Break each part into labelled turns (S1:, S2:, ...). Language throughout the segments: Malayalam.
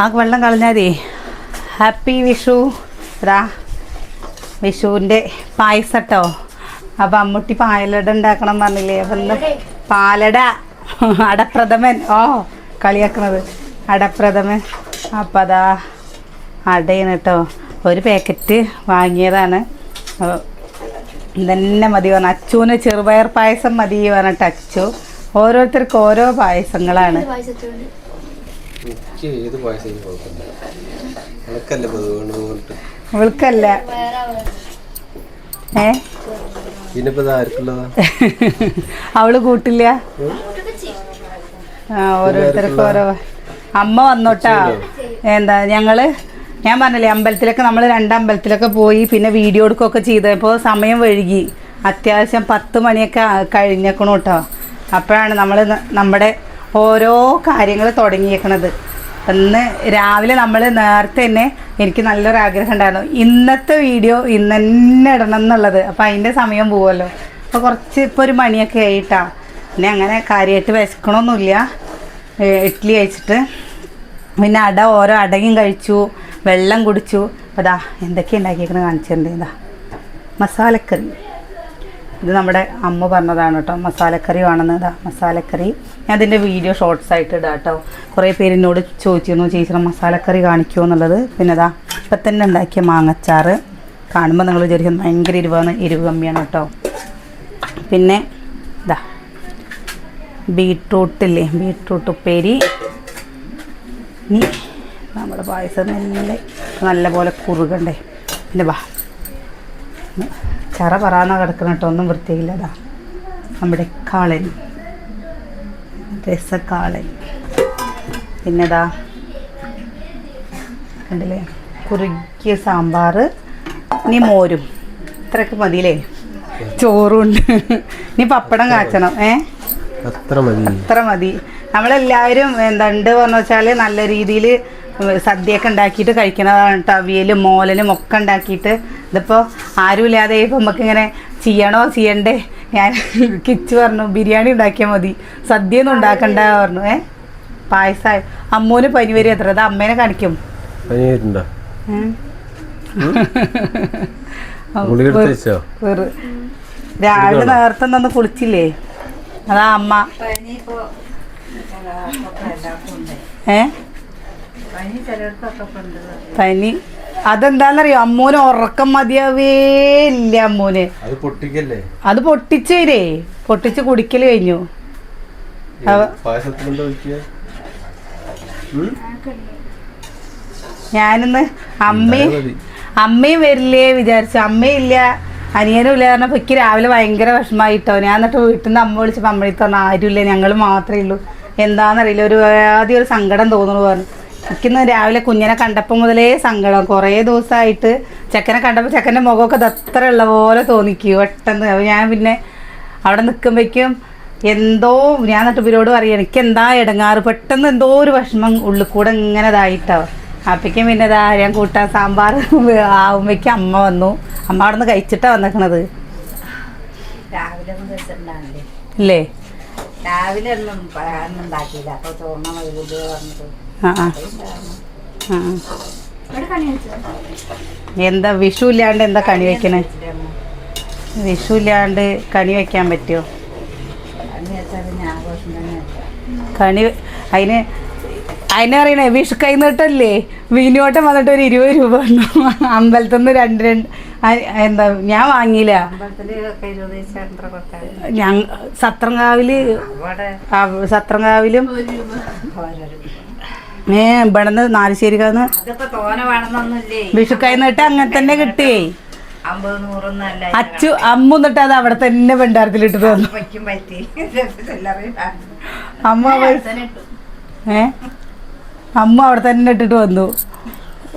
S1: ആ വെള്ളം കളഞ്ഞാതേ ഹാപ്പി വിഷു. ഇതാ വിഷുവിന്റെ പായസട്ടോ. അപ്പം അമ്മൂട്ടി പാലട ഉണ്ടാക്കണം പറഞ്ഞില്ലേ. അപ്പം പാലട. അടപ്രഥമൻ. ഓ കളിയാക്കണത്. അടപ്രഥമൻ. അപ്പം അതാ അടയാണ് കേട്ടോ. ഒരു പാക്കറ്റ് വാങ്ങിയതാണ്. ഇതന്നെ മതി പറഞ്ഞു. അച്ചുവിന് ചെറുപയർ പായസം മതി പറഞ്ഞിട്ട് അച്ചു. ഓരോരുത്തർക്കും ഓരോ പായസങ്ങളാണ്.
S2: എനിക്ക് ഏത് പായസം കുഴപ്പമില്ല.
S1: ഏ?
S2: പിന്നെ ആർക്കുള്ളതാ?
S1: അവൾ കൂട്ടില്ല? ആ ഓരോരുത്തർക്കും ഓരോ അമ്മ വന്നോട്ടാ. എന്താ ഞങ്ങൾ ഞാൻ പറഞ്ഞില്ലേ അമ്പലത്തിലൊക്കെ നമ്മൾ രണ്ടമ്പലത്തിലൊക്കെ പോയി പിന്നെ വീഡിയോ എടുക്കുകയൊക്കെ ചെയ്തപ്പോൾ സമയം വഴുകി അത്യാവശ്യം പത്ത് മണിയൊക്കെ കഴിഞ്ഞേക്കണു കേട്ടോ അപ്പോഴാണ് നമ്മൾ നമ്മുടെ ഓരോ കാര്യങ്ങൾ തുടങ്ങിയേക്കണത്. ഇന്ന് രാവിലെ നമ്മൾ നേരത്തെ തന്നെ എനിക്ക് നല്ലൊരു ആഗ്രഹം ഉണ്ടായിരുന്നു. ഇന്നത്തെ വീഡിയോ ഇന്ന് തന്നെ ഇടണം എന്നുള്ളത്. അപ്പോൾ അതിന്റെ സമയം പോവുമല്ലോ അപ്പോൾ കുറച്ച് ഇപ്പോൾ ഒരു മണിയൊക്കെ ആയിട്ടാ. പിന്നെ അങ്ങനെ കാര്യമായിട്ട് വിശക്കണമൊന്നുമില്ല ഇഡ്ഡലി കഴിച്ചിട്ട്. പിന്നെ അട ഓരോ അടയും കഴിച്ചു. വെള്ളം കുടിച്ചു. അതാ എന്തൊക്കെ ഉണ്ടാക്കിയേക്കണ കാണിച്ചിട്ടുണ്ട് ഇതാ മസാലക്കറി. ഇത് നമ്മുടെ അമ്മ പറഞ്ഞതാണ് കേട്ടോ മസാലക്കറി വേണമെന്ന് ഇതാ മസാലക്കറി. ഞാൻ അതിന്റെ വീഡിയോ ഷോർട്സ് ആയിട്ട് ഇടാം കേട്ടോ കുറേ പേര് എന്നോട് ചോദിച്ചിരുന്നു ചേച്ചിയുടെ മസാലക്കറി കാണിക്കുമോ എന്നുള്ളത്? പിന്നെ ഇതാ ഇപ്പം തന്നെ ഉണ്ടാക്കിയ മാങ്ങച്ചാറ്. കാണുമ്പോൾ നിങ്ങൾ വിചാരിക്കും ഭയങ്കര എരിവാണ് എരിവ് കമ്മിയാണ് കേട്ടോ പിന്നെ ഇതാ ബീട്രൂട്ടില്ലേ ബീട്രൂട്ട് ഉപ്പേരി. ഇനി നമ്മുടെ പായസം നല്ല നല്ലപോലെ കുറുകണ്ടേ. പിന്നെ വാ. ചറ പറയാന്ന കിടക്കണട്ടോ ഒന്നും വൃത്തിയില്ലതാ. നമ്മുടെ കാളൻ. രസക്കാളൻ. പിന്നെതാ കണ്ടില്ലേ? കുറുകിയ സാമ്പാർ ഇനി മോരും. ഇത്രയൊക്കെ മതിയില്ലേ? ചോറുണ്ട്. ഇനി പപ്പടം കാച്ചണം ഏ?
S2: അത്ര മതി.
S1: അത്ര മതി. നമ്മളെല്ലാവരും എന്തുണ്ട് പറഞ്ഞു വെച്ചാൽ നല്ല രീതിയിൽ സദ്യയൊക്കെ ഉണ്ടാക്കിയിട്ട് കഴിക്കണതാണ് അവിയലും മോലനും ഒക്കെ ഉണ്ടാക്കിയിട്ട് ഇതിപ്പോൾ ആരുമില്ലാതെ ഇപ്പം നമുക്ക് ഇങ്ങനെ ചെയ്യണോ ചെയ്യണ്ടേ? ഞാൻ കിച്ച് പറഞ്ഞു ബിരിയാണി ഉണ്ടാക്കിയാൽ മതി. സദ്യ ഒന്നും ഉണ്ടാക്കണ്ട പറഞ്ഞു. ഏ? പായസമായി അമ്മൂന് പനി വരും എത്ര? അത് അമ്മേനെ കാണിക്കും. രാവിലെ നേരത്തെ നിന്ന് കുളിച്ചില്ലേ? അതാ അമ്മ. ഏ? പനി? അതെന്താന്നറിയോ? അമ്മൂന് ഉറക്കം മതിയാവേ ഇല്ല അമ്മൂന്.
S2: അത് പൊട്ടിക്കല്ലേ?
S1: അത് പൊട്ടിച്ചേരേ. പൊട്ടിച്ച് കുടിക്കൽ കഴിഞ്ഞു? ഞാനിന്ന് അമ്മയും. അമ്മയും വരില്ലേ വിചാരിച്ചു. അമ്മയില്ല അനിയനും ഇല്ല കാരണം എനിക്ക് രാവിലെ ഭയങ്കര വിഷമായിട്ടോ ഞാൻ എന്നിട്ട് വീട്ടിൽ നിന്ന് അമ്മ വിളിച്ചപ്പോൾ അമ്മ തന്നെ ആരുമില്ല ഞങ്ങൾ മാത്രമേ ഉള്ളൂ. എന്താണെന്നറിയില്ല ഒരു ആദ്യം ഒരു സങ്കടം തോന്നുന്നു പറഞ്ഞു. എനിക്കിന്ന് രാവിലെ കുഞ്ഞിനെ കണ്ടപ്പോൾ മുതലേ സങ്കടം. കുറേ ദിവസമായിട്ട് ചെക്കനെ കണ്ടപ്പോൾ ചെക്കന്റെ മുഖമൊക്കെ ദത്ര ഉള്ള പോലെ തോന്നിക്കും പെട്ടെന്ന്. അപ്പോൾ ഞാൻ പിന്നെ അവിടെ നിൽക്കുമ്പോഴേക്കും എന്തോ ഞാൻ എന്നിട്ട് ഇവരോട് പറയാം എനിക്ക് എന്താ ഇടങ്ങാറ് പെട്ടെന്ന് എന്തോ ഒരു വിഷമം ഉള്ളിൽ കൂടെ ഇങ്ങനെ ഇതായിട്ടാവും അപ്പയ്ക്കും പിന്നെ ഇതാ ഞാൻ കൂട്ടാൻ സാമ്പാർ ആവുമ്പോഴേക്കും അമ്മ വന്നു. അമ്മ അവിടെ നിന്ന് കഴിച്ചിട്ടാണ് വന്നേക്കണത്.
S3: രാവിലെ
S1: ഇല്ലേ?
S3: രാവിലെ ഒന്നും ഉണ്ടാക്കിയില്ല. അപ്പോൾ ചോറിന വൈകുന്നേരം പറഞ്ഞത്
S1: ആ ആ. ആ. എന്താ വിഷു ഇല്ലാണ്ട് എന്താ കണി വെക്കണേ? വിഷു ഇല്ലാണ്ട് കണി വെക്കാൻ പറ്റുമോ കണി അതിന് അതിനെ പറയണേ വിഷു കൈനീട്ടല്ലേ? വിനോട്ടം വന്നിട്ട് ഒരു ഇരുപത് രൂപ തന്നു അമ്പലത്തിൽ നിന്ന് രണ്ട് രണ്ട് എന്താ ഞാൻ വാങ്ങിയില്ല. ഞങ്ങ സത്രങ്കാവിൽ സത്രങ്കാവിലും ഏ ഇവിടുന്ന് നാലുശ്ശേരിക്കാന്ന് വിഷുക്കായി നിട്ട് അങ്ങനെ തന്നെ കിട്ടിയേ അച്ചു അമ്മ എന്നിട്ട് അത് അവിടെ തന്നെ ഭണ്ഡാരത്തിലിട്ട് തന്നു അമ്മ ഏ? അമ്മ അവിടെ തന്നെ ഇട്ടിട്ട് വന്നു.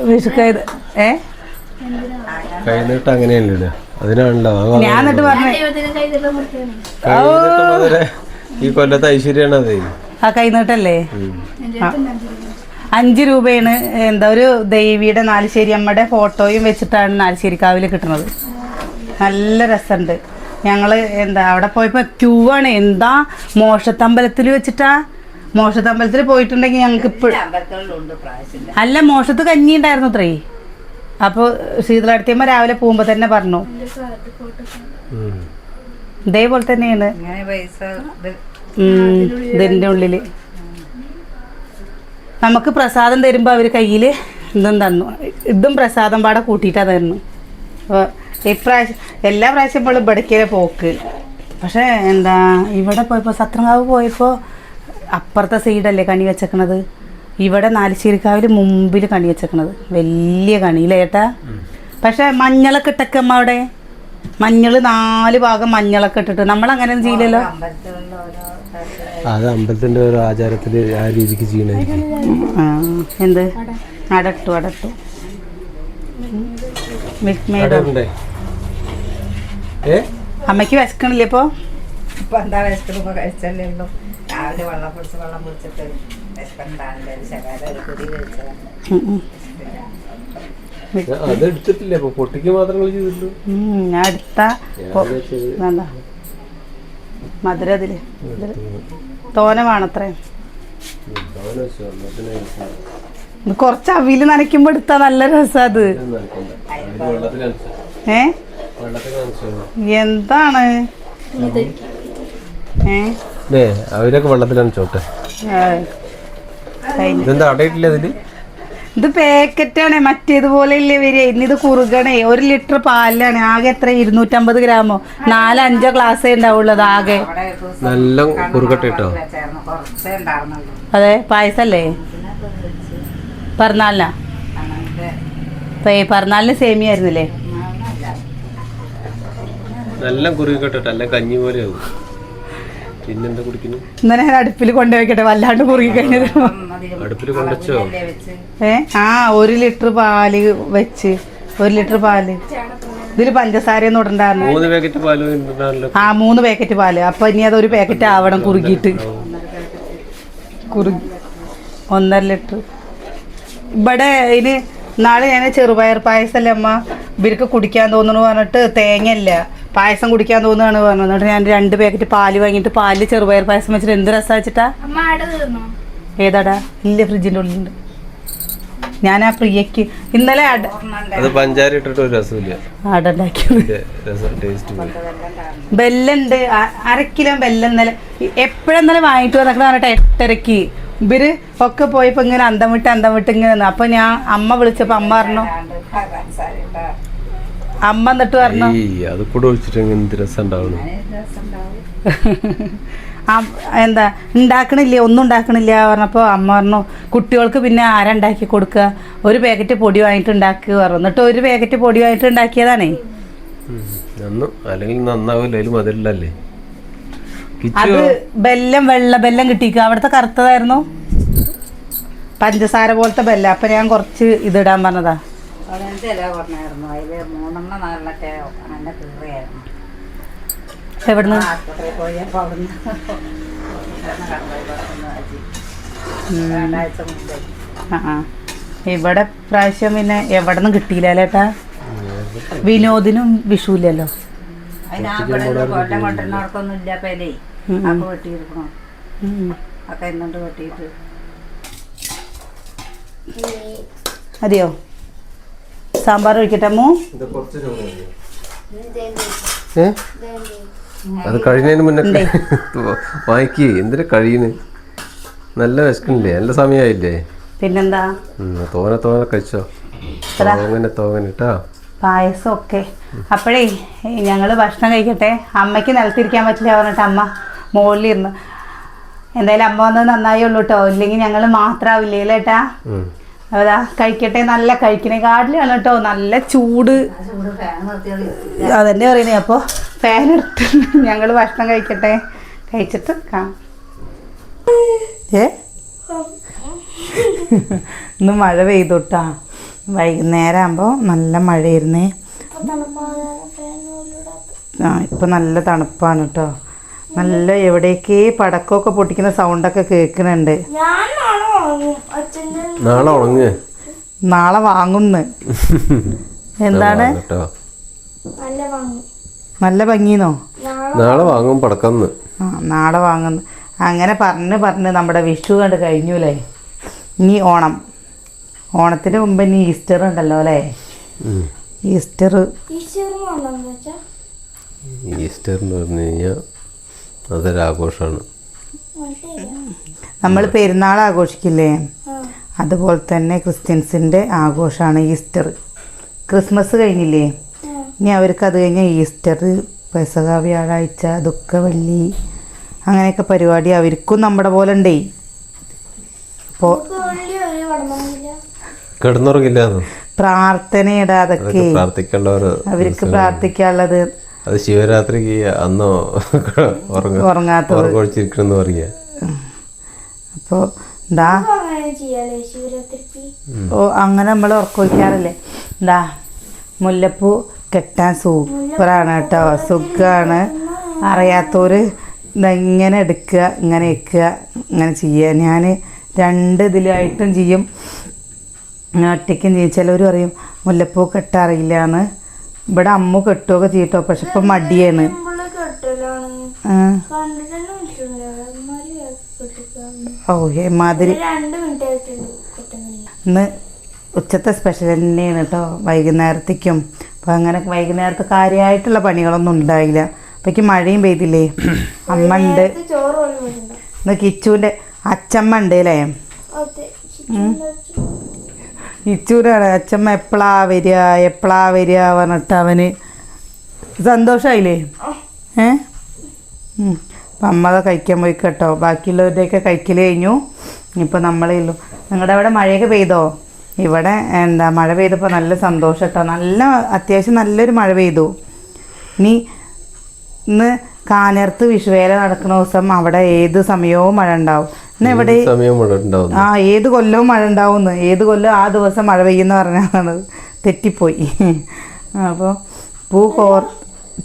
S1: വിഷു കൈ ഏ?
S2: കൈനീട്ടം അങ്ങനെയല്ലേ അതിനാണല്ലോ
S1: ഞാൻ എന്നിട്ട് പറഞ്ഞു
S2: ഈ കൊല്ലത്തെ ഐശ്വര്യാണ് അതേ
S1: ആ കൈനീട്ടല്ലേ. അഞ്ച് രൂപയാണ് എന്താ ഒരു ദേവിയുടെ നാലുശ്ശേരി അമ്മയുടെ ഫോട്ടോയും വെച്ചിട്ടാണ് നാലുശ്ശേരിക്കാവിൽ കിട്ടുന്നത്. നല്ല രസമുണ്ട് ഞങ്ങൾ എന്താ അവിടെ പോയപ്പോൾ ക്യൂ ആണ് എന്താ മോഷത്തമ്പലത്തിൽ വെച്ചിട്ടാ? മോഷത്തമ്പലത്തിൽ പോയിട്ടുണ്ടെങ്കിൽ ഞങ്ങൾക്ക് ഇപ്പോഴും അല്ല മോഷത്ത് കഞ്ഞി ഉണ്ടായിരുന്നു അത്രേ. അപ്പോൾ ശീതളാടത്തിയമ്മ രാവിലെ പോകുമ്പോൾ തന്നെ പറഞ്ഞു. ഇതേപോലെ തന്നെയാണ്. ഇതിന്റെ പൈസ നമുക്ക് പ്രസാദം തരുമ്പോൾ അവർ കയ്യിൽ ഇതും തന്നു. ഇതും പ്രസാദം പാടെ കൂട്ടിയിട്ടാണ് തരുന്നു. അപ്പോൾ ഇപ്രാവശ്യം എല്ലാ പ്രാവശ്യം ഇപ്പോൾ ഇവിടേക്കേ പോക്ക്. പക്ഷേ എന്താ ഇവിടെ പോയപ്പോൾ സത്രങ്കാവ് പോയപ്പോൾ അപ്പുറത്തെ സൈഡല്ലേ കണി വെച്ചേക്കണത്? ഇവിടെ നാലുശ്ശേരിക്കാവിൽ മുമ്പിൽ കണി വെച്ചേക്കണത്. വലിയ ഏട്ടാ? പക്ഷേ മഞ്ഞളൊക്കെ ഇട്ടക്കമ്മ അവിടെ. മഞ്ഞൾ നാല് ഭാഗം മഞ്ഞളൊക്കെ ഇട്ടിട്ട്. നമ്മൾ അങ്ങനെ ചെയ്യില്ലല്ലോ?
S2: അത് അമ്പലത്തിന്റെ ഒരു ആചാരത്തിൽ ആ രീതിക്ക് ചെയ്യണായിരിക്കും.
S1: എന്ത്? അടട്ടു അടട്ടു. മിൽക്ക് മെയ്ഡ് അമ്മയ്ക്ക് വിശക്കണില്ലേ ഇപ്പോ?
S3: ഇപ്പൊ എന്താ വിശക്കുമ്പോ കഴിച്ചല്ലേ ഉള്ളൂ. രാവിലെ വെള്ളം പിടിച്ച് വെള്ളം പിടിച്ചിട്ട് വിശക്കുണ്ടാവില്ല ശകാരം ഒരു കുടി കഴിച്ചതാണ്.
S2: അത് എടുത്തിട്ടില്ലേ അപ്പൊ പൊട്ടിക്ക് മാത്രമേ ചെയ്തിട്ടുള്ളൂ.
S1: ഞാൻ വേണ്ട മധുര അതിൽ. തോന വേണത്രേ കുറച്ച് അവിയിൽ നനയ്ക്കുമ്പോൾ എടുത്താ നല്ല രസം അത്. ഏ. എന്താണ്? ഏ?
S2: അവരൊക്കെ
S1: വെള്ളത്തിലാണ് ചോട്ടെ.
S2: ഇതെന്താ അടയിട്ടില്ല അതിൽ?
S1: ഇത് പാക്കറ്റാണ് മറ്റേതുപോലെ ഇല്ലേ വരിക ഇന്നിത് കുറുകണേ ഒരു ലിറ്റർ പാലാണ് ആകെ എത്ര? ഇരുന്നൂറ്റമ്പത് ഗ്രാമോ? നാലഞ്ചോ ഗ്ലാസ്സേ ഉണ്ടാവുള്ളത് ആകെ.
S2: നല്ല കുറുകട്ടോ
S1: അതെ പായസല്ലേ? പറഞ്ഞാലിനാ? പറഞ്ഞാലിന് സേമിയ ആയിരുന്നില്ലേ
S2: നല്ല കുറുകട്ടെ അല്ല കഞ്ഞി പോലെ ആവും പിന്നെന്താ കുടിക്കുന്നു?
S1: ഇന്നലെ ഞാൻ അടുപ്പിൽ കൊണ്ടുപോയിക്കട്ടെ വല്ലാണ്ട് കുറുകി കഴിഞ്ഞത്.
S2: അടുപ്പിൽ കൊണ്ടുവച്ചോ?
S1: ഏ? ആ ഒരു ലിറ്റർ പാൽ വെച്ച്. ഒരു ലിറ്റർ പാൽ. ഇതിൽ പഞ്ചസാരയൊന്നും ഇടണ്ടായിരുന്നു.
S2: മൂന്ന് പാക്കറ്റ് പാൽ
S1: ആ മൂന്ന് പാക്കറ്റ് പാൽ. അപ്പൊ ഇനി അതൊരു പാക്കറ്റ് ആവണം കുറുകിയിട്ട് കുറുകി ഒന്നര ലിറ്റർ. ഇവിടെ ഇനി നാളെ ഞാൻ ചെറുപയർ പായസമല്ലേ അമ്മ? ഇവർക്ക് കുടിക്കാൻ തോന്നുന്നു പറഞ്ഞിട്ട് തേങ്ങയല്ല പായസം കുടിക്കാൻ തോന്നുകയാണ് പറഞ്ഞു. എന്നിട്ട് ഞാൻ രണ്ട് പാക്കറ്റ് പാൽ വാങ്ങിയിട്ട് പാലിൽ ചെറുപയർ പായസം വെച്ചിട്ട് എന്ത് രസം വെച്ചിട്ടാ? ഏതാടാ? ഇല്ല ഫ്രിഡ്ജിന്റെ ഉള്ളിലുണ്ട്. ഞാൻ ആ പ്രിയക്ക് ഇന്നലെ
S2: അത് പഞ്ചാര ഇട്ടിട്ട് ഒരു രസമില്ല.
S1: അട ഉണ്ടാക്കിയത്
S2: ടേസ്റ്റ്
S1: ബെല്ലുണ്ട്. അരക്കിലോ ബെല്ല കിലോ ബെല്ലം ഇന്നലെ എപ്പോഴും ഇന്നലെ വാങ്ങിട്ട് വന്നൊക്കെ പറഞ്ഞിട്ട് എട്ടരക്ക് ഇവർ ഒക്കെ പോയപ്പോ ഇങ്ങനെ അന്തം വിട്ട് അന്തം വിട്ട് ഇങ്ങനെ അപ്പൊ ഞാൻ അമ്മ വിളിച്ചപ്പോ അമ്മ പറഞ്ഞു അമ്മ എന്നിട്ട് പറഞ്ഞു
S2: അത് കൂടെ ഒഴിച്ചിട്ട് എന്ത് രസം ഉണ്ടാവണം
S1: എന്താ ഉണ്ടാക്കണില്ല? ഒന്നും ഉണ്ടാക്കണില്ല പറഞ്ഞപ്പോൾ അമ്മ പറഞ്ഞു കുട്ടികൾക്ക് പിന്നെ ആരണ്ടാക്കി കൊടുക്കുക? ഒരു പാക്കറ്റ് പൊടി വാങ്ങിയിട്ട് ഉണ്ടാക്കുക പറഞ്ഞു. എന്നിട്ട് ഒരു പാക്കറ്റ് പൊടി വാങ്ങിയിട്ട് ഉണ്ടാക്കിയതാണേ.
S2: അല്ലെങ്കിൽ നന്നാവില്ല അതിൽ മധുരല്ലേ
S1: അത് ബെല്ലം വെള്ള ബെല്ലം കിട്ടിക്കുക അവിടുത്തെ കറുത്തതായിരുന്നു. പഞ്ചസാര പോലത്തെ ബെല്ല. അപ്പൊ ഞാൻ കുറച്ച് ഇതിടാൻ പറഞ്ഞതാ.
S3: പതിനഞ്ച് ഇല പറഞ്ഞായിരുന്നു അതിൽ മൂന്നെണ്ണം നാലെണ്ണൊക്കെ അങ്ങനെ കീറിയായിരുന്നു.
S1: എവിടുന്ന്?
S3: ആശുപത്രിയിൽ പോയപ്പോൾ അവിടുന്ന്. രണ്ടാഴ്ച മുമ്പേ.
S1: ആ ആ. ഇവിടെ പ്രാവശ്യം പിന്നെ എവിടെ നിന്നും കിട്ടിയില്ല വിനോദിനും വിഷുവില്ലല്ലോ?
S3: അതിന് ഇവിടെ കൊല്ലം കൊണ്ടുവരുന്നവർക്കൊന്നും ഇല്ല പേലേ അപ്പൊ വെട്ടിയിരിക്കണോ.
S1: ഉം.
S3: ഒക്കെ ഇന്നുണ്ട് വെട്ടിയിട്ട്.
S1: അതെയോ? സാമ്പാർ ഒഴിക്കട്ടെ അമ്മു?
S2: ഏ? അത് കഴിയുന്നതിന് മുന്നേ വാങ്ങിക്കേ എന്തിനാ കഴിയുന്നു നല്ല വിശക്കണില്ലേ നല്ല സമയമായില്ലേ
S1: പിന്നെന്താ?
S2: തോന തോനെ കഴിച്ചോ? തോങ്ങനെ തോങ്ങനെ കേട്ടാ
S1: പായസം ഒക്കെ അപ്പോഴേ ഞങ്ങൾ ഭക്ഷണം കഴിക്കട്ടെ. അമ്മയ്ക്ക് നിലത്തിരിക്കാൻ പറ്റില്ല പറഞ്ഞിട്ട് അമ്മ മുകളിലിരുന്ന്. എന്തായാലും അമ്മ വന്നത് നന്നായി ഉള്ളൂ കേട്ടോ ഇല്ലെങ്കിൽ ഞങ്ങൾ മാത്രമാവില്ലേ
S2: ഉം.
S1: അതാ കഴിക്കട്ടെ നല്ല കഴിക്കണേ. കാട്ടിലാണ് കേട്ടോ നല്ല ചൂട്. അതന്നെ പറയുന്നേ അപ്പോൾ ഫാൻ എടുത്ത് ഞങ്ങൾ ഭക്ഷണം കഴിക്കട്ടെ. കഴിച്ചിട്ട് കാണാം ഏ? ഇന്ന് മഴ പെയ്തോട്ടാ വൈകുന്നേരം ആകുമ്പോൾ നല്ല മഴയായിരുന്നേ. ആ ഇപ്പം നല്ല തണുപ്പാണ് കേട്ടോ നല്ല എവിടേക്ക് പടക്കമൊക്കെ പൊട്ടിക്കുന്ന സൗണ്ടൊക്കെ കേൾക്കുന്നുണ്ട്
S4: ഞാൻ നാളെ വാങ്ങും അച്ഛന്റെ
S2: നാളെ ഉണങ്ങ്
S1: നാളെ വാങ്ങുന്ന്. എന്താണ്?
S4: നല്ല വാങ്ങും.
S1: നല്ല ഭംഗിന്നോ?
S4: നാളെ
S2: വാങ്ങും പടക്കന്ന്.
S1: ആ നാളെ വാങ്ങുന്നു. അങ്ങനെ പറഞ്ഞ് പറഞ്ഞ് നമ്മുടെ വിഷു കണ്ട് കഴിഞ്ഞൂലേ? ഇനി ഓണം. ഓണത്തിന് മുമ്പ് ഇനി ഈസ്റ്റർ ഉണ്ടല്ലോ അല്ലേ?
S2: ഈസ്റ്റർ.
S1: ഈസ്റ്റർ
S4: ഈശ്വർ വെച്ചാ
S2: ഈസ്റ്റർ എന്ന് പറഞ്ഞു കഴിഞ്ഞാൽ
S4: മനസ്സിലായില്ല
S1: നമ്മൾ പെരുന്നാൾ ആഘോഷിക്കില്ലേ? അതുപോലെ തന്നെ ക്രിസ്ത്യൻസിന്റെ ആഘോഷമാണ് ഈസ്റ്റർ. ക്രിസ്മസ് കഴിഞ്ഞില്ലേ? ഇനി അവർക്ക് അത് കഴിഞ്ഞാൽ ഈസ്റ്റർ പെസക വ്യാഴാഴ്ച ദുഃഖവള്ളി അങ്ങനെയൊക്കെ പരിപാടി അവർക്കും നമ്മുടെ പോലെ ഉണ്ടേ. അപ്പോൾ
S2: കിടന്നുറങ്ങില്ല
S1: പ്രാർത്ഥനയുടെ അതൊക്കെ അവർക്ക് പ്രാർത്ഥിക്കാനുള്ളത്.
S2: അത് ശിവരാത്രിക്ക് അന്നോ ഉറങ്ങ
S1: ഉറങ്ങാത്തത്.
S2: ഉറക്കൊഴിച്ചിരിക്കണമെന്ന് പറയുക
S1: അപ്പോൾ എന്താ ഓ അങ്ങനെ നമ്മൾ ഉറക്കൊഴിക്കാറില്ലേ? എന്താ മുല്ലപ്പൂ കെട്ടാൻ സൂപ്പറാണ് കേട്ടോ. സുഖമാണ് അറിയാത്തവര് ഇതെങ്ങനെ ഇങ്ങനെ എടുക്കുക ഇങ്ങനെ വെക്കുക ഇങ്ങനെ ചെയ്യുക. ഞാൻ രണ്ട് ഇതിലായിട്ടും ചെയ്യും. ഒറ്റയ്ക്കും ചെയ്യും. ചിലവർ പറയും മുല്ലപ്പൂ കെട്ടാറില്ല എന്ന് ഇവിടെ അമ്മ കെട്ടുകയൊക്കെ ചെയ്യട്ടോ പക്ഷെ ഇപ്പൊ മടിയാണ്. ഓ
S4: മാതിരി
S1: ഇന്ന് ഉച്ചത്തെ സ്പെഷ്യൽ തന്നെയാണ് കേട്ടോ വൈകുന്നേരത്തേക്കും. അപ്പോൾ അങ്ങനെ വൈകുന്നേരത്ത് കാര്യമായിട്ടുള്ള പണികളൊന്നും ഉണ്ടായില്ല. അപ്പോഴേക്ക് മഴയും പെയ്തില്ലേ? അമ്മ ഉണ്ട്. ഇന്ന് കിച്ചുവിന്റെ അച്ചമ്മ ഉണ്ട് അല്ലേ
S4: അതെ
S1: അച്ഛമ്മ എപ്പോഴാ വരിക എപ്പോഴാ വരിക പറഞ്ഞിട്ട് അവന്. സന്തോഷമായില്ലേ ഏ. അപ്പം അമ്മ കഴിക്കാൻ പോയി കേട്ടോ ബാക്കിയുള്ളവരുടെയൊക്കെ കഴിക്കൽ കഴിഞ്ഞു. ഇനിയിപ്പോൾ നമ്മളേ ഉള്ളൂ. നിങ്ങളുടെ അവിടെ മഴയൊക്കെ പെയ്തോ? ഇവിടെ എന്താ മഴ പെയ്തപ്പോൾ നല്ല സന്തോഷം കേട്ടോ നല്ല അത്യാവശ്യം നല്ലൊരു മഴ പെയ്തു. ഇനി ഇന്ന് കാനർത്ത് വിഷുവേല നടക്കുന്ന ദിവസം അവിടെ ഏത് സമയവും മഴ ഉണ്ടാവും. ഇന്ന്
S2: മുഴുവൻ
S1: ആ ഏത് കൊല്ലവും മഴ ഉണ്ടാവുമെന്ന് ഏത് കൊല്ലം ആ ദിവസം മഴ പെയ്യുന്ന പറഞ്ഞാണ് തെറ്റിപ്പോയി. അപ്പോൾ പൂ കോർ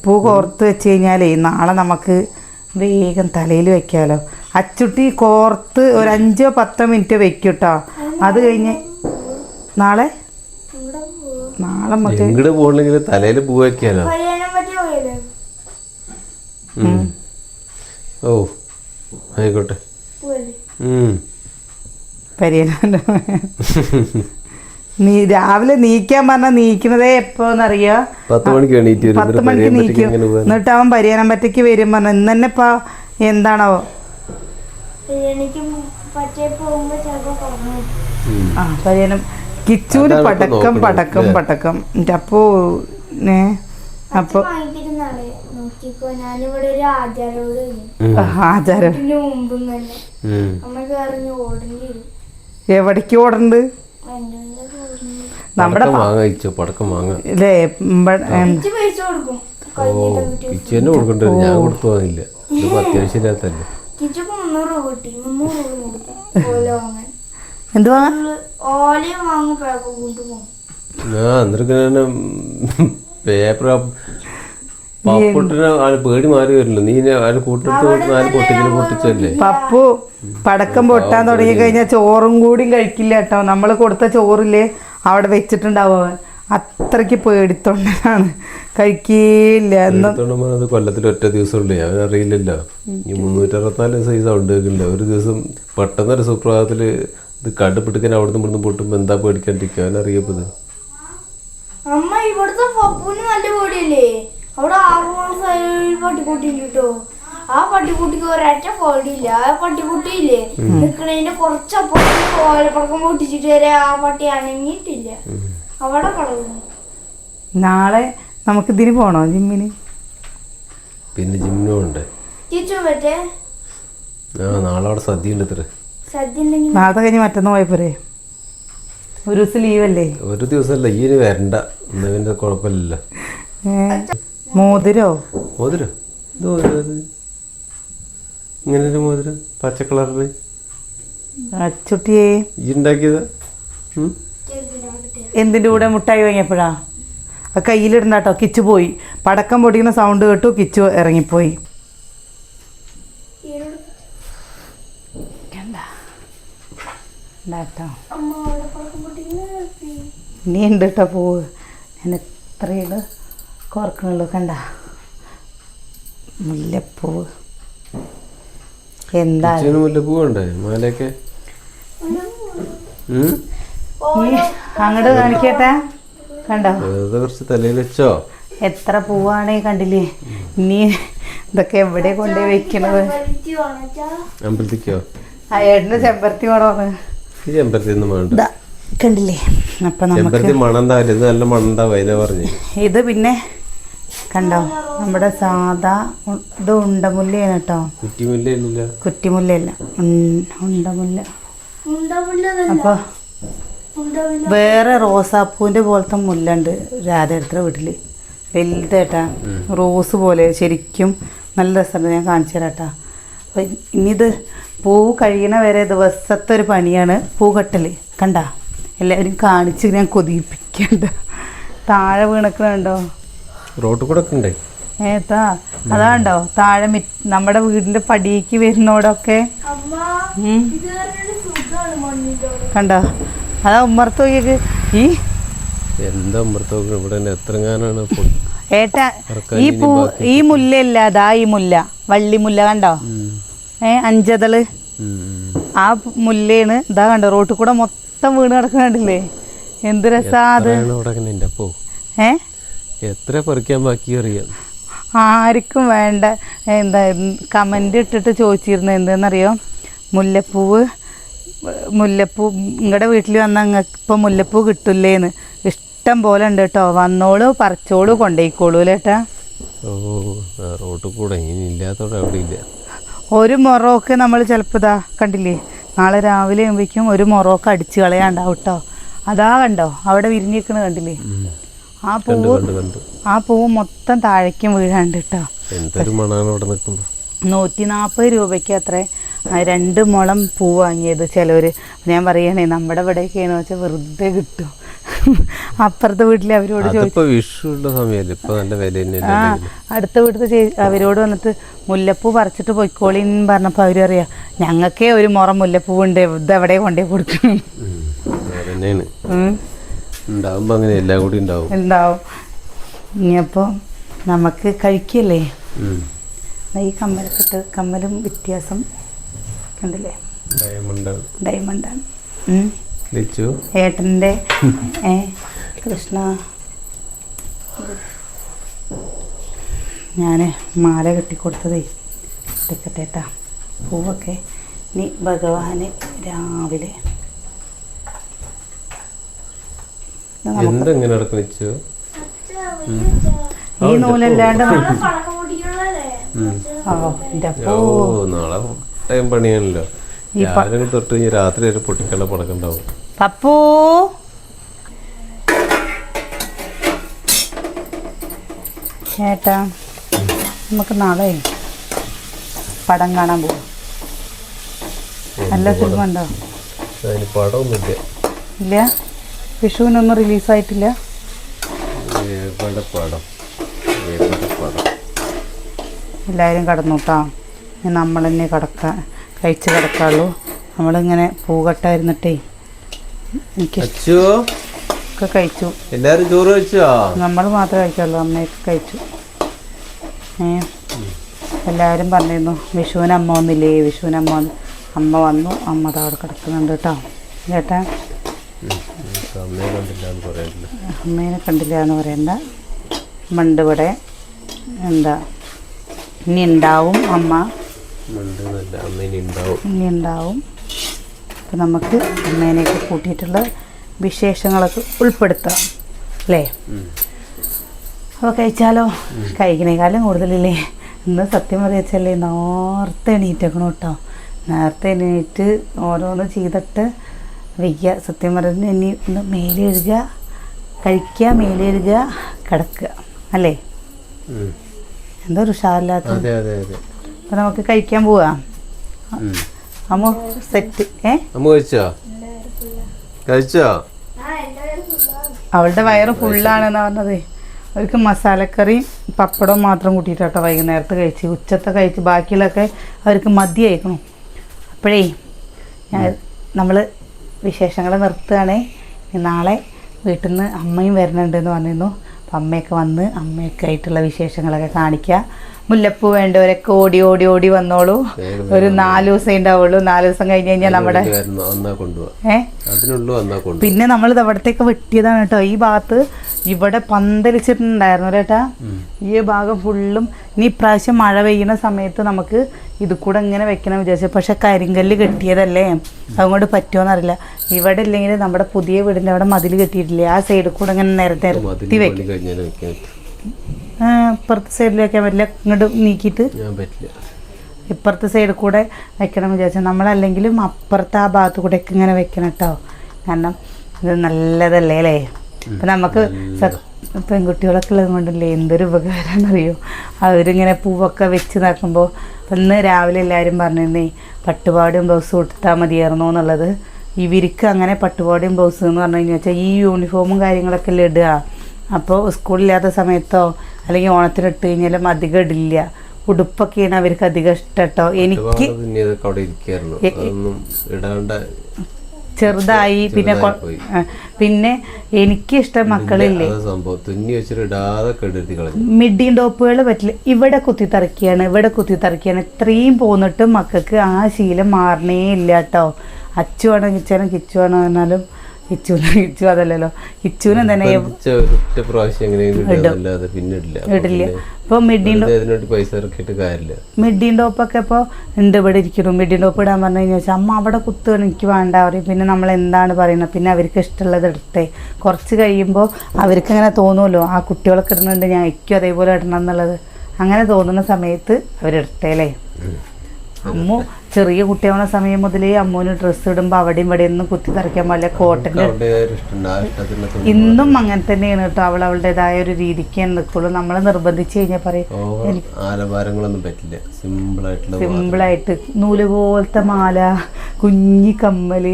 S1: പൂ കോർത്ത് വെച്ച് കഴിഞ്ഞാലേ നാളെ നമുക്ക് വേഗം തലയിൽ വെക്കാമല്ലോ അച്ചുട്ടി കോർത്ത് ഒരു അഞ്ചോ പത്തോ മിനിറ്റ് വെക്കും കേട്ടോ അത് കഴിഞ്ഞ് നാളെ?
S4: ഇവിടെ.
S1: നാളെ നമുക്ക്
S2: പോകണമെങ്കിൽ തലയിൽ പൂ വെക്കാലോ. ഓ ആയിക്കോട്ടെ.
S1: നീ രാവിലെ നീക്കാൻ പറഞ്ഞാൽ നീക്കുന്നതേ എപ്പോന്നറിയോ?
S2: പത്ത് മണിക്ക് എണീറ്റ്
S1: പത്ത്
S2: എന്നിട്ട്
S1: മണിക്ക് നീക്കും. എന്നിട്ട് അവൻ പരിയാനം പറ്റയ്ക്ക് വരും പറഞ്ഞു. ഇന്ന് തന്നെ ഇപ്പൊ എന്താണോ ആ പരിയാനം കിച്ചൂര് പടക്കം പടക്കം പടക്കം. അപ്പോ ഏ അപ്പൊ
S4: നോക്കിക്കോ ഞാനിവിടെ ഒരു ആചാരോട്.
S1: ആചാരം.
S4: മുമ്പും തന്നെ. നമ്മൾ അറിഞ്ഞ് ഓടേണ്ടി വരും.
S1: എവിടേക്ക് ഓടണ്ട്? നമ്മുടെ
S2: പടക്കം വാങ്ങ
S4: കൊടുക്കും.
S2: തന്നെ കൊടുക്കണ്ട? ഞാൻ കൊടുത്തു വാങ്ങില്ല. ഇതിപ്പോ അത്യാവശ്യമില്ലാത്തല്ലേ
S1: എന്തുവാ
S4: ഓലയും വാങ്ങും പേപ്പർ
S2: പേപ്പർ പപ്പൊട്ടിന് ആൾ പേടി മാറി വരില്ല. നീ ആര് കൂട്ടിട്ട് നാല് പൊട്ടിക്കൽ പൊട്ടിച്ചല്ലേ?
S1: പപ്പു പടക്കം പൊട്ടാൻ തുടങ്ങി കഴിഞ്ഞാൽ ചോറും കൂടി കഴിക്കില്ല കേട്ടോ. നമ്മൾ കൊടുത്ത ചോറില്ലേ അവിടെ വെച്ചിട്ടുണ്ടാവും അവൻ. അത്രയ്ക്ക് പേടിത്തൊണ്ടനാണ്. കഴിക്കില്ല
S2: അത് കൊല്ലത്തിൽ ഒറ്റ ദിവസം ഉള്ളേ അവൻ അറിയില്ലല്ലോ. ഈ മുന്നൂറ്റി അറുപത്തിനാല് ദിവസം ഈ സൗണ്ട് ഒരു ദിവസം പെട്ടെന്ന് ഒരു സുപ്രഭാതത്തിൽ ഇത് കണ്ടുപിടിക്കാൻ അവിടുന്ന് ഇവിടുന്ന് പൊട്ടുമ്പോ എന്താ പേടിക്കാണ്ടിരിക്കുക? അവൻ അറിയപ്പത്
S4: അമ്മ ഇവിടുത്തെ പപ്പുവിന് നല്ല പേടിയല്ലേ? അവിടെ ആറു മാസമായ ഒരു പട്ടിക്കുട്ടി കിട്ടോ. ആ പട്ടിക്കുട്ടിക്ക് ഒരൊറ്റ പേടിയില്ല ആ പട്ടിക്കുട്ടി ഇല്ലേ നിക്കണേന്റെ കുറച്ചപ്പുറത്ത് ഓലപ്പടക്കം പൊട്ടിച്ചിട്ട് വരെ ആ പട്ടി അനങ്ങിയിട്ടില്ല. അവിടെ കളഞ്ഞു
S1: നാളെ നമുക്ക് ഇതിന് പോണോ ജിമ്മിന്?
S2: പിന്നെ ജിമ്മിനും ഉണ്ട്.
S4: തിരിച്ചു പറ്റേ
S2: ആ നാളെ അവിടെ സദ്യ ഉണ്ട് ഇത്ര.
S4: സദ്യ ഉണ്ടെങ്കിൽ
S1: നാളത്തെ കഴിഞ്ഞ് മറ്റൊന്ന് പോയപ്പോരേ. ഒരു ദിവസം ലീവല്ലേ?
S2: ഒരു ദിവസമല്ല ഈ വരണ്ട. എന്നതിന്റെ കുഴപ്പമില്ലല്ലോ.
S1: ഏ, മോതിരോ?
S2: മോതിരം? ഇത് മോതിരം. ഇങ്ങനെ ഒരു മോതിരം? പച്ച കളറിൽ
S1: അച്ചുട്ടിയെ.
S2: ഉണ്ടാക്കിയതാ?
S1: എന്തിന്റെ കൂടെ മുട്ടായി വാങ്ങിയപ്പോഴാ? ആ കയ്യിലിടണ്ട കേട്ടോ കിച്ചു പോയി. പടക്കം പൊടിക്കുന്ന സൗണ്ട് കേട്ടു കിച്ചു ഇറങ്ങിപ്പോയി. ഉണ്ടാട്ടോ ഇനി ഉണ്ട് കേട്ടോ പോവ്. ഞാൻ എത്രയുള്ളു? കോർക്കണുള്ളൂ കണ്ട? മുല്ലപ്പൂവ്. എന്താ?
S2: മുല്ലപ്പൂവ് മുല്ലപ്പൂ വേണ്ടേ മാലയൊക്കെ
S1: അങ്ങോട്ട് കാണിക്കട്ടെ? കണ്ടോ?
S2: കുറച്ച് തലയിൽ വെച്ചോ?
S1: എത്ര പൂവാണേ കണ്ടില്ലേ? ഇനി ഇതൊക്കെ എവിടെ കൊണ്ടുപോയി വെക്കണത്?
S2: അമ്പലത്തിക്കോ?
S1: ആ ഏട്ടന് ചെമ്പരത്തി
S2: ഒന്നും
S1: കണ്ടില്ലേ? അപ്പൊ നമുക്ക്
S2: ഇത്
S1: പിന്നെ കണ്ടോ? നമ്മുടെ സാധാ ഇത് ഉണ്ടമുല്ലയാണ് കേട്ടോ.
S2: കുറ്റിമുല്ല ഇല്ല
S1: കുറ്റിമുല്ലയല്ല ഉണ്ടമുല്ല. അപ്പൊ വേറെ റോസാപ്പൂവിന്റെ പോലത്തെ മുല്ലുണ്ട് രാധയുടെ വീട്ടിൽ. വലുതേട്ടാ റോസ് പോലെ ശരിക്കും നല്ല രസമുണ്ട്. ഞാൻ കാണിച്ചു തരാട്ടാ അപ്പൊ ഇനിയിത് പൂ കഴിയണ വരെ ദിവസത്തെ ഒരു പണിയാണ് പൂ കെട്ടൽ. കണ്ട? എല്ലാവരും കാണിച്ച് ഞാൻ കൊതിപ്പിക്കണ്ട. താഴെ വീണക്കണുണ്ടോ
S2: റോട്ടിൽ കൂടെ ഉണ്ടേ
S1: ഏത്താ അതാണ്ടോ? താഴെ നമ്മുടെ വീടിന്റെ പടിയേക്ക് വരുന്നോടൊക്കെ. കണ്ടോ? അതാ ഉമ്മർത്ത് നോക്കിയേക്ക്. ഈ
S2: എന്താ ഇവിടെ
S1: ഏട്ടാ ഈ പൂ ഈ മുല്ലയല്ല അതാ ഈ മുല്ല. വള്ളി മുല്ല കണ്ടോ? ഏ അഞ്ചതൾ. ആ മുല്ലയാണ് ഇതാ കണ്ടോ? റോട്ടിൽ കൂടെ മൊത്തം വീണ് കിടക്കുന്നുണ്ടല്ലേ എന്ത് രസാ അത്. ഏ?
S2: എത്ര പറിക്കാൻ ബാക്കി അറിയാം
S1: ആർക്കും വേണ്ട. എന്താ കമന്റ് ഇട്ടിട്ട് ചോദിച്ചിരുന്നു എന്താണെന്നറിയോ മുല്ലപ്പൂവ് മുല്ലപ്പൂ നിങ്ങളുടെ വീട്ടിൽ വന്ന നിങ്ങൾക്ക് ഇപ്പം മുല്ലപ്പൂ കിട്ടില്ലേന്ന്. ഇഷ്ടം പോലെ ഉണ്ട് കേട്ടോ വന്നോളൂ പറിച്ചോളൂ കൊണ്ടുപോയിക്കോളൂ ചേട്ടാ
S2: ഓ ആ റോട്ടിൽ കൂടെ ഇനി ഇല്ലാത്തോടെ അവിടെ ഇല്ല.
S1: ഒരു മൊറോക്ക് നമ്മൾ ചിലപ്പോൾ ഇതാ കണ്ടില്ലേ? നാളെ രാവിലെ ആകുമ്പോഴേക്കും ഒരു മൊറോക്ക് അടിച്ച് കളയാണ്ടാവും കേട്ടോ അതാ കണ്ടോ? അവിടെ വിരിഞ്ഞിരിക്കണ കണ്ടില്ലേ? ആ പൂവ് ആ പൂവ് മൊത്തം താഴേക്കും വീഴാണ്ട് കേട്ടോ
S2: എന്തൊരു മണാണ് അവിടെ നിൽക്കുമ്പോൾ
S1: നൂറ്റി നാൽപ്പത് രൂപയ്ക്ക് അത്ര രണ്ട് മുളം പൂ വാങ്ങിയത് ചിലവർ ഞാൻ പറയണേ നമ്മുടെ എന്ന് വെച്ചാൽ വെറുതെ കിട്ടും. അപ്പുറത്തെ വീട്ടിൽ അവരോട് ചോദിച്ചു ആ അടുത്ത വീട്ടിൽ അവരോട് വന്നിട്ട് മുല്ലപ്പൂ പറിച്ചിട്ട് പൊയ്ക്കോളിന്ന് പറഞ്ഞപ്പോൾ പറയാ ഞങ്ങൾക്കേ ഒരു മുറം മുല്ലപ്പൂ ഉണ്ട് ഇതെവിടെ കൊണ്ടേ കൊടുക്കണം
S2: അതന്നെയാണ്
S1: ഉം.
S2: ഉണ്ടാവുമ്പോ അങ്ങനെ എല്ലാം കൂടി ഉണ്ടാവും.
S1: ഉണ്ടാവും. ഇനിയപ്പോൾ നമുക്ക് കഴിക്കല്ലേ? ഈ കമ്മലൊക്കെ കമ്മലും വ്യത്യാസം കണ്ടില്ലേ?
S2: ഡയമണ്ടാണ്
S1: ഡയമണ്ടാണ് ഏട്ടന്റെ കൃഷ്ണ. ഞാൻ മാല കെട്ടിക്കൊടുത്തതേ. കെട്ടിക്കട്ടേട്ടാ പൂവൊക്കെ. ഇനി ഭഗവാന് രാവിലെ ഇത് നമുക്ക്
S2: എന്തെങ്ങനെ
S4: വെച്ചു.
S1: ഈ നൂലല്ലാണ്ട്
S4: നാളെ
S2: ടൈം പണിയാണല്ലോ. രാവിലെ തൊട്ട് ഈ രാത്രി വരെ പൊട്ടിക്കള്ള പടക്കണ്ടാവും
S1: പപ്പു. ഏട്ടാ നമുക്ക് നാളെ പടം കാണാൻ പോകും നല്ല സിനിമ ഉണ്ടോ?
S2: പടമൊന്നുമില്ല.
S1: ഇല്ല? വിഷുവിനൊന്നും റിലീസായിട്ടില്ല. എല്ലാവരും കടന്നോട്ടാ. ഇനി നമ്മൾ തന്നെ കടക്കാൻ കഴിച്ച് കിടക്കാള്ളൂ. നമ്മളിങ്ങനെ പൂകട്ടായിരുന്നിട്ടേ. എനിക്ക് ഒക്കെ കഴിച്ചു.
S2: എല്ലാവരും ചോറ് കഴിച്ചോ?
S1: നമ്മൾ മാത്രമേ കഴിക്കാള്ളൂ അമ്മയൊക്കെ കഴിച്ചു. ഏ? എല്ലാവരും പറഞ്ഞിരുന്നു വിഷുവിന് അമ്മ വന്നില്ലേ വിഷുവിന് അമ്മ വന്നു അമ്മ വന്നു അമ്മ അവിടെ കിടക്കുന്നുണ്ട് കേട്ടോ. ചേട്ടാ അമ്മേനെ കണ്ടില്ല എന്ന് പറയണ്ട. മണ്ട് ഇവിടെ എന്താ ഇനി ഉണ്ടാവും അമ്മ
S2: ഇനി ഉണ്ടാവും
S1: അപ്പം നമുക്ക് അമ്മേനെയൊക്കെ കൂട്ടിയിട്ടുള്ള വിശേഷങ്ങളൊക്കെ ഉൾപ്പെടുത്താം. അല്ലേ. അപ്പോൾ കഴിച്ചാലോ? കഴിക്കണേക്കാളും കൂടുതലില്ലേ? ഇന്ന് സത്യം പറയച്ചല്ലേ നേരത്തെ എണീറ്റേക്കണം കേട്ടോ നേരത്തെ എണീറ്റ് ഓരോന്ന് ചെയ്തിട്ട് വയ്യ. സത്യം പറഞ്ഞ് ഇനി ഒന്ന് മേലെഴുക കഴിക്കുക മേലെഴുക കിടക്കുക. അല്ലേ. എന്തോ ഉഷാറില്ലാത്ത അപ്പം നമുക്ക് കഴിക്കാൻ പോവാം. അമ്മ സെറ്റ് ഏ?
S2: അമ്മ കഴിച്ചോ? കഴിച്ചോ?
S1: അവളുടെ വയറ് ഫുള്ളാണെന്ന് പറഞ്ഞത്. അവർക്ക് മസാലക്കറിയും പപ്പടവും മാത്രം കൂട്ടിയിട്ടോ വൈകുന്നേരത്തെ കഴിച്ച്. ഉച്ചത്തെ കഴിച്ച് ബാക്കിയുള്ളൊക്കെ അവർക്ക് മതിയായിരിക്കണം അപ്പോഴേ ഞാൻ നമ്മൾ വിശേഷങ്ങൾ നിർത്തുകയാണേ. നാളെ വീട്ടിൽ നിന്ന് അമ്മയും വരുന്നുണ്ടെന്ന് പറഞ്ഞിരുന്നു. അപ്പം അമ്മയൊക്കെ വന്ന് അമ്മയൊക്കെ ആയിട്ടുള്ള വിശേഷങ്ങളൊക്കെ കാണിക്കുക മുല്ലപ്പൂ വേണ്ടവരൊക്കെ ഓടി ഓടി ഓടി വന്നോളൂ. ഒരു നാല് ദിവസം ഉണ്ടാവുള്ളൂ. നാല് ദിവസം കഴിഞ്ഞ് കഴിഞ്ഞാൽ നമ്മുടെ പിന്നെ നമ്മൾ ഇവിടത്തേക്ക് അവിടത്തേക്ക് വെട്ടിയതാണ് കേട്ടോ. ഈ ഭാഗത്ത് ഇവിടെ പന്തലിച്ചിട്ടുണ്ടായിരുന്നു കേട്ടാ. ഈ ഭാഗം ഫുള്ളും ഇനി ഇപ്രാവശ്യം മഴ പെയ്യുന്ന സമയത്ത് നമുക്ക് ഇത് കൂടെ ഇങ്ങനെ വെക്കണം വിചാരിച്ചു. പക്ഷെ കരിങ്കല്ല് കെട്ടിയതല്ലേ? അതുകൊണ്ട് പറ്റുമോന്നറിയില്ല ഇവിടെ ഇല്ലെങ്കിൽ നമ്മുടെ പുതിയ വീടിന്റെ അവിടെ മതിൽ കെട്ടിയിട്ടില്ലേ? ആ സൈഡിൽ കൂടെ ഇങ്ങനെ നേരെ നിരത്തി
S2: മതിൽ
S1: വെക്കും. ഇപ്പുറത്തെ സൈഡിൽ വെക്കാൻ പറ്റില്ല. ഇങ്ങോട്ട് നീക്കിയിട്ട്. ഇപ്പുറത്തെ സൈഡിൽ കൂടെ വെക്കണം വിചാരിച്ച. നമ്മളല്ലെങ്കിലും അപ്പുറത്തെ ആ ഭാഗത്ത് കൂടെ ഒക്കെ ഇങ്ങനെ വെക്കണം കേട്ടോ. കാരണം ഇത് നല്ലതല്ലേ അല്ലേ? അപ്പം നമുക്ക് പെൺകുട്ടികളൊക്കെ ഉള്ളത് കൊണ്ടല്ലേ? എന്തൊരു ഉപകാരമാണെന്നറിയോ? അവരിങ്ങനെ പൂവൊക്കെ വെച്ച് നോക്കുമ്പോൾ ഇന്ന് രാവിലെ എല്ലാവരും പറഞ്ഞിരുന്നേ പട്ടുപാടും ബ്ലൗസും കൊടുത്താൽ മതിയായിരുന്നു എന്നുള്ളത്. ഇവർക്ക് അങ്ങനെ പട്ടുപാടും ബ്ലൗസ് എന്ന് പറഞ്ഞു കഴിഞ്ഞാൽ വെച്ചാൽ ഈ യൂണിഫോമും കാര്യങ്ങളൊക്കെ അല്ലേ ഇടുക. അപ്പോൾ സ്കൂളില്ലാത്ത സമയത്തോ അല്ലെങ്കിൽ ഓണത്തിന് ഇട്ട് കഴിഞ്ഞാലും അധികം ഇടില്ല. ഉടുപ്പൊക്കെയാണ് അവർക്ക് അധികം ഇഷ്ടം കേട്ടോ. എനിക്ക് ചെറുതായി പിന്നെ പിന്നെ എനിക്ക് ഇഷ്ടം മക്കളില്ലേ? മിഡിയും ടോപ്പുകൾ പറ്റില്ല. ഇവിടെ കുത്തിത്തറക്കിയാണ് ഇവിടെ കുത്തിത്തറക്കിയാണ് ഇത്രയും പോന്നിട്ടും മക്കൾക്ക് ആ ശീലം മാറണേ ഇല്ല കേട്ടോ അച്ചു കിച്ചാണോ കിച്ചുവാണോ എന്നാലും കിച്ചു അതല്ലല്ലോ. കിച്ചുവിന് തന്നെ
S2: ഇടില്ല.
S1: മിഡിയും ടോപ്പൊക്കെ ഇപ്പോൾ ഉണ്ട് ഇവിടെ ഇരിക്കുന്നു? മിഡിയും ടോപ്പ് ഇടാൻ പറഞ്ഞു കഴിഞ്ഞാൽ അമ്മ അവിടെ കുത്തുകയാണ് എനിക്ക് വേണ്ട പറയും. പിന്നെ നമ്മൾ എന്താണ് പറയുന്നത്? പിന്നെ അവർക്ക് ഇഷ്ടമുള്ളത് എടുത്തേ. കുറച്ച് കഴിയുമ്പോൾ അവർക്ക് അങ്ങനെ തോന്നുമല്ലോ. ആ കുട്ടികളൊക്കെ ഇടുന്നുണ്ട് ഞാൻ എനിക്കും അതേപോലെ ഇടണം എന്നുള്ളത്. അങ്ങനെ തോന്നുന്ന സമയത്ത് അവരെടുത്തേ അല്ലേ അമ്മു ചെറിയ കുട്ടിയാവുന്ന സമയം മുതലേ അമ്മുവിന് ഡ്രസ്സ് ഇടുമ്പോൾ അവിടെയും ഇവിടെ ഒന്നും കുത്തി തറയ്ക്കാൻ
S2: പോലെ കോട്ടന്റെ
S1: ഇന്നും അങ്ങനെ തന്നെയാണ് കേട്ടോ. അവൾ അവളുടേതായ ഒരു രീതിക്ക് നിൽക്കുള്ളൂ. നമ്മളെ നിർബന്ധിച്ച് കഴിഞ്ഞാൽ പറയും.
S2: ആലഭാരങ്ങളൊന്നും പറ്റില്ല. സിമ്പിൾ ആയിട്ട്
S1: സിമ്പിളായിട്ട് നൂൽ പോലത്തെ മാല കുഞ്ഞി കമ്മൽ.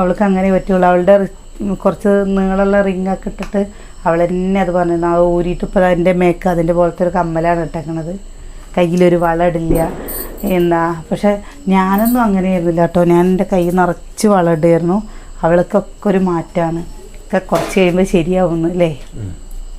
S1: അവൾക്ക് അങ്ങനെ പറ്റുള്ളൂ. അവളുടെ കുറച്ച് നീളമുള്ള റിംഗ് ഒക്കെ ഇട്ടിട്ട് അവൾ തന്നെ അത് പറഞ്ഞു ആ ഊരിയിട്ട് ഇപ്പോൾ അതിന്റെ മേക്ക് അതിന്റെ പോലത്തെ ഒരു കമ്മലാണ് ഇട്ടേക്കണത്. കയ്യിലൊരു വള ഇടില്ല. എന്താ പക്ഷെ ഞാനൊന്നും അങ്ങനെയായിരുന്നില്ല കേട്ടോ. ഞാൻ എന്റെ കൈ നിറച്ച് വളർന്നു അവൾക്കൊക്കെ ഒരു മാറ്റമാണ്. ഒക്കെ കുറച്ച് കഴിയുമ്പോൾ ശരിയാവുന്നു അല്ലേ?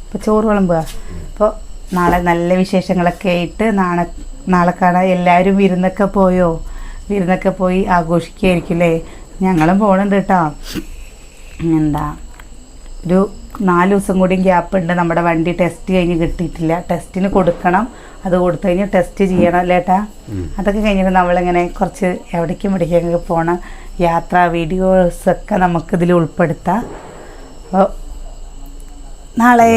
S1: ഇപ്പോൾ ചോറ് വിളമ്പുക. അപ്പോൾ നാളെ നല്ല വിശേഷങ്ങളൊക്കെ ആയിട്ട് നാളെ നാളെ കാണാൻ എല്ലാവരും വിരുന്നൊക്കെ പോയോ? വിരുന്നൊക്കെ പോയി ആഘോഷിക്കുകയായിരിക്കും അല്ലേ? ഞങ്ങളും പോകണുണ്ട് കേട്ടോ. എന്താ? ഒരു നാല് ദിവസം കൂടിയും ഗ്യാപ്പ് ഉണ്ട്. നമ്മുടെ വണ്ടി ടെസ്റ്റ് കഴിഞ്ഞ് കിട്ടിയിട്ടില്ല. ടെസ്റ്റിന് കൊടുക്കണം. അത് കൊടുത്തു കഴിഞ്ഞ് ടെസ്റ്റ് ചെയ്യണം അല്ലേട്ടാ അതൊക്കെ കഴിഞ്ഞിട്ട് നമ്മളിങ്ങനെ കുറച്ച് എവിടേക്കും ഇവിടേക്കൊക്കെ പോണ. യാത്ര വീഡിയോസൊക്കെ നമുക്കിതിൽ ഉൾപ്പെടുത്താം. അപ്പോൾ നാളെ.